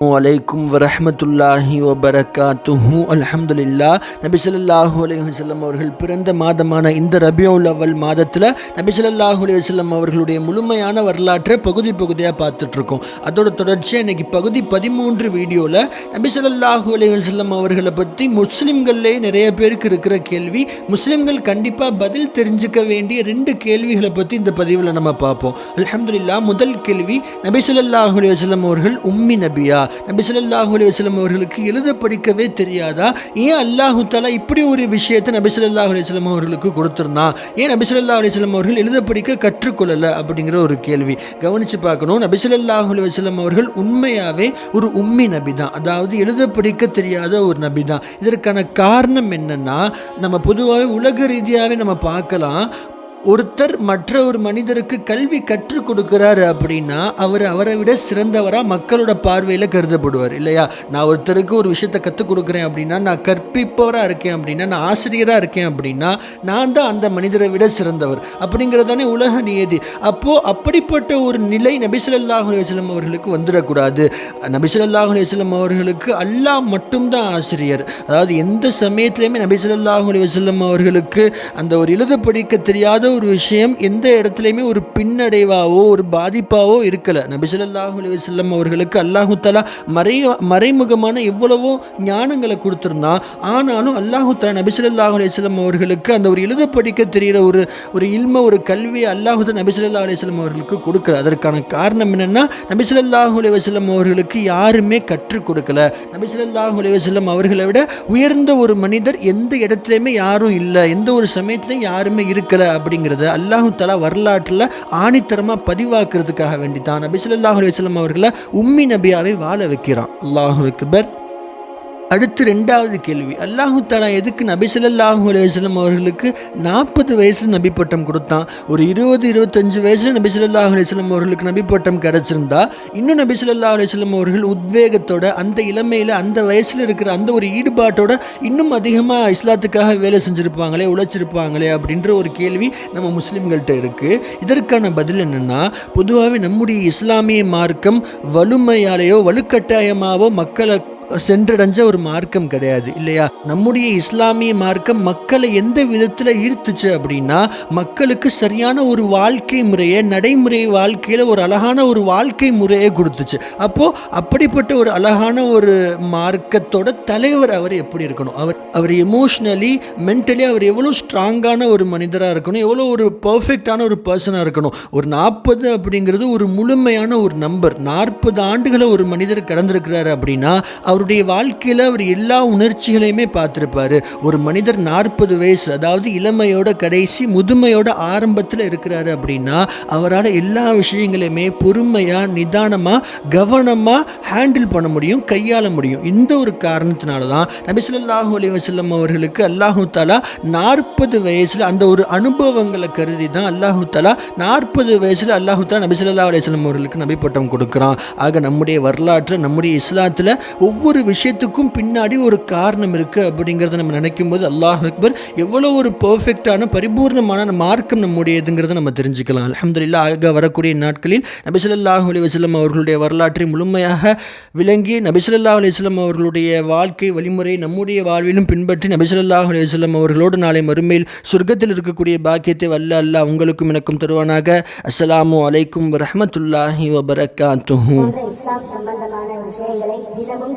அலைக்கும் வரஹ்மத்துல்லாஹி வபரகாத்துஹு அல்ஹம்துலில்லா நபி ஸல்லல்லாஹு அலைஹி அவர்கள் பிறந்த மாதமான இந்த ரபியோல் அவல் மாதத்தில் நபிசல்லாஹூ ஸல்லல்லாஹு அவர்களுடைய முழுமையான வரலாற்றை பகுதி பகுதியாக பார்த்துட்ருக்கோம். அதோட தொடர்ச்சியாக இன்றைக்கி பகுதி பதிமூன்று வீடியோவில் நபிசல்லாஹூ ஸல்லல்லாஹு அவர்களை பற்றி முஸ்லீம்கள்லேயே நிறைய பேருக்கு இருக்கிற கேள்வி முஸ்லீம்கள் கண்டிப்பாக பதில் தெரிஞ்சுக்க வேண்டிய ரெண்டு கேள்விகளை பற்றி இந்த பதிவில் நம்ம பார்ப்போம். அலமதுல்லா முதல் கேள்வி நபிசல்லாஹூ ஸல்லல்லாஹு அவர்கள் உம்மி நபியா? நபி ஸல்லல்லாஹு அலைஹி அவர்களுக்கு எழுத படிக்கவே தெரியாதா? ஏன் அல்லாஹு தஆலா இப்படி ஒரு விஷயத்தை நபி ஸல்லல்லாஹு அலைஹி அவர்களுக்கு கொடுத்துருந்தான்? ஏன் நபி சொல்லா அலைஹி அவர்கள் எழுத படிக்க கற்றுக்கொள்ளல அப்படிங்கிற ஒரு கேள்வி. கவனிச்சு பார்க்கணும். நபி ஸல்லல்லாஹு அலைஹி அவர்கள் உண்மையாகவே ஒரு உம்மி நபி தான் அதாவது எழுத படிக்க தெரியாத ஒரு நபி தான் இதற்கான காரணம் என்னன்னா நம்ம பொதுவாகவே உலக ரீதியாகவே நம்ம பார்க்கலாம். ஒருத்தர் மற்ற ஒரு மனிதருக்கு கல்வி கற்றுக் கொடுக்குறாரு அப்படின்னா அவர் அவரை விட சிறந்தவராக மக்களோட பார்வையில் கருதப்படுவார் இல்லையா? நான் ஒருத்தருக்கு ஒரு விஷயத்தை கற்றுக் கொடுக்குறேன் அப்படின்னா நான் கற்பிப்பவராக இருக்கேன் அப்படின்னா நான் ஆசிரியராக இருக்கேன் அப்படின்னா நான் தான் அந்த மனிதரை விட சிறந்தவர் அப்படிங்கிறதானே உலக நியதி. அப்போது அப்படிப்பட்ட ஒரு நிலை நபிசுல்லாஹு அலுவலம் அவர்களுக்கு வந்துடக்கூடாது. நபிசுல்லாஹு அலுவலம் அவர்களுக்கு அல்லாஹ் மட்டும்தான் ஆசிரியர். அதாவது எந்த சமயத்துலையுமே நபிசுல்லாஹு அலுவலம் அவர்களுக்கு அந்த ஒரு எழுத படிக்க தெரியாத ஒரு விஷயம் எந்த இடத்துலையுமே ஒரு பின்னடைவாவோ ஒரு பாதிப்பாவோ இருக்கலை. நபிசல்லாஹு அலி வல்லம் அவர்களுக்கு அல்லாஹு தலா மறை மறைமுகமான எவ்வளவோ ஞானங்களை கொடுத்துருந்தான் ஆனாலும் அல்லாஹு தலா நபிசல்லாஹு அலி வல்லம் அவர்களுக்கு அந்த ஒரு எழுத படிக்க தெரிகிற ஒரு ஒரு இல்ம ஒரு கல்வியை அல்லாஹு தலா நபிசல்லா அலி அவர்களுக்கு கொடுக்கல. அதற்கான காரணம் என்னென்னா நபிசல்லாஹு அலி வல்லம் அவர்களுக்கு யாருமே கற்றுக் கொடுக்கல. நபிசல்லாஹு அலி வல்லம் அவர்களை விட உயர்ந்த ஒரு மனிதர் எந்த இடத்துலையுமே யாரும் இல்லை. எந்த ஒரு சமயத்துலையும் யாருமே இருக்கலை அப்படிங்கிறத அல்லாஹு தலா வரலாற்றில் ஆணித்தரமாக பதிவாக்குறதுக்காக வேண்டி தான் நபி சொல்லாஹ் அலைஹி அவர்களை உம்மி நபியாவை வாழ வைக்கிறான். அல்லாஹு அக்பர். அடுத்து ரெண்டாவது கேள்வி. அல்லாஹு தாலா எதுக்கு நபி ஸல்லல்லாஹு அவர்களுக்கு நாற்பது வயசில் நபி பட்டம் கொடுத்தான்? ஒரு இருபது இருபத்தஞ்சு வயசில் நபி ஸல்லல்லாஹு அவர்களுக்கு நபி பட்டம் கிடச்சிருந்தா இன்னும் நபி ஸல்லல்லாஹு அவர்கள் உத்வேகத்தோட அந்த இளமையில் அந்த வயசில் இருக்கிற அந்த ஒரு ஈடுபாட்டோட இன்னும் அதிகமாக இஸ்லாத்துக்காக வேலை செஞ்சுருப்பாங்களே உழைச்சிருப்பாங்களே அப்படின்ற ஒரு கேள்வி நம்ம முஸ்லீம்கள்கிட்ட இருக்குது இதற்கான பதில் என்னென்னா பொதுவாகவே நம்முடைய இஸ்லாமிய மார்க்கம் வலுமையாலேயோ வலுக்கட்டாயமாவோ மக்களை சென்றடைஞ்ச ஒரு மார்க்கம் கிடையாது இல்லையா? நம்முடைய இஸ்லாமிய மார்க்கம் மக்களை எந்த விதத்தில் ஈர்த்துச்சு அப்படின்னா மக்களுக்கு சரியான ஒரு வாழ்க்கை முறையை நடைமுறை வாழ்க்கையில் ஒரு அழகான ஒரு வாழ்க்கை முறையை கொடுத்துச்சு. அப்போது அப்படிப்பட்ட ஒரு அழகான ஒரு மார்க்கத்தோட தலைவர் அவர் எப்படி இருக்கணும்? அவர் அவர் எமோஷ்னலி மென்டலி அவர் எவ்வளோ ஸ்ட்ராங்கான ஒரு மனிதராக இருக்கணும்? எவ்வளோ ஒரு பர்ஃபெக்டான ஒரு பர்சனாக இருக்கணும்? ஒரு நாற்பது அப்படிங்கிறது ஒரு முழுமையான ஒரு நம்பர் நாற்பது ஆண்டுகளை ஒரு மனிதர் கடந்திருக்கிறாரு அப்படின்னா அவருடைய வாழ்க்கையில் அவர் எல்லா உணர்ச்சிகளையுமே பார்த்துருப்பாரு. ஒரு மனிதர் நாற்பது வயசு அதாவது இளமையோட கடைசி முதுமையோட ஆரம்பத்தில் இருக்கிறாரு அப்படின்னா அவரால் எல்லா விஷயங்களையுமே பொறுமையாக நிதானமாக கவனமாக ஹேண்டில் பண்ண முடியும் கையாள முடியும். இந்த ஒரு காரணத்தினால தான் நபிசுல்லாஹூ அலி வசல்லம் அவர்களுக்கு அல்லாஹூ தாலா நாற்பது வயசில் அந்த ஒரு அனுபவங்களை கருதி தான் அல்லாஹூ தாலா நாற்பது வயசில் அல்லாஹூ தாலா நபிசுல்லா அலிஸ்லாம் அவர்களுக்கு நபிப்பட்டம் கொடுக்குறான். ஆக நம்முடைய வரலாற்றில் நம்முடைய இஸ்லாத்தில் ஒவ்வொரு ஒவ்வொரு விஷயத்துக்கும் பின்னாடி ஒரு காரணம் இருக்குது அப்படிங்கிறத நம்ம நினைக்கும் போது அல்லாஹ் அக்பர் எவ்வளோ ஒரு பர்ஃபெக்டான பரிபூர்ணமான மார்க்கம் நம்முடையதுங்கிறத நம்ம தெரிஞ்சுக்கலாம். அலமதுல்லா ஆக வரக்கூடிய நாட்களில் நபிசல்லாஹ் அலி வஸ்லம் அவர்களுடைய வரலாற்றை முழுமையாக விளங்கி நபிசல்லா அலி வஸ்லம் அவர்களுடைய வாழ்க்கை வழிமுறை நம்முடைய வாழ்விலும் பின்பற்றி நபிசல்லாஹ் அலி வஸ்லம் அவர்களோடு நாளை மறுமையில் சொர்க்கத்தில் இருக்கக்கூடிய பாக்கியத்தை வல்ல அல்லாஹ் உங்களுக்கும் எனக்கும் தருவானாக. அஸ்ஸலாமு அலைக்கும் வரஹமத்துல்லாஹி வபரகாத்துஹூ. இஸ்லாம் சம்பந்தமான விஷயங்களை தினமும்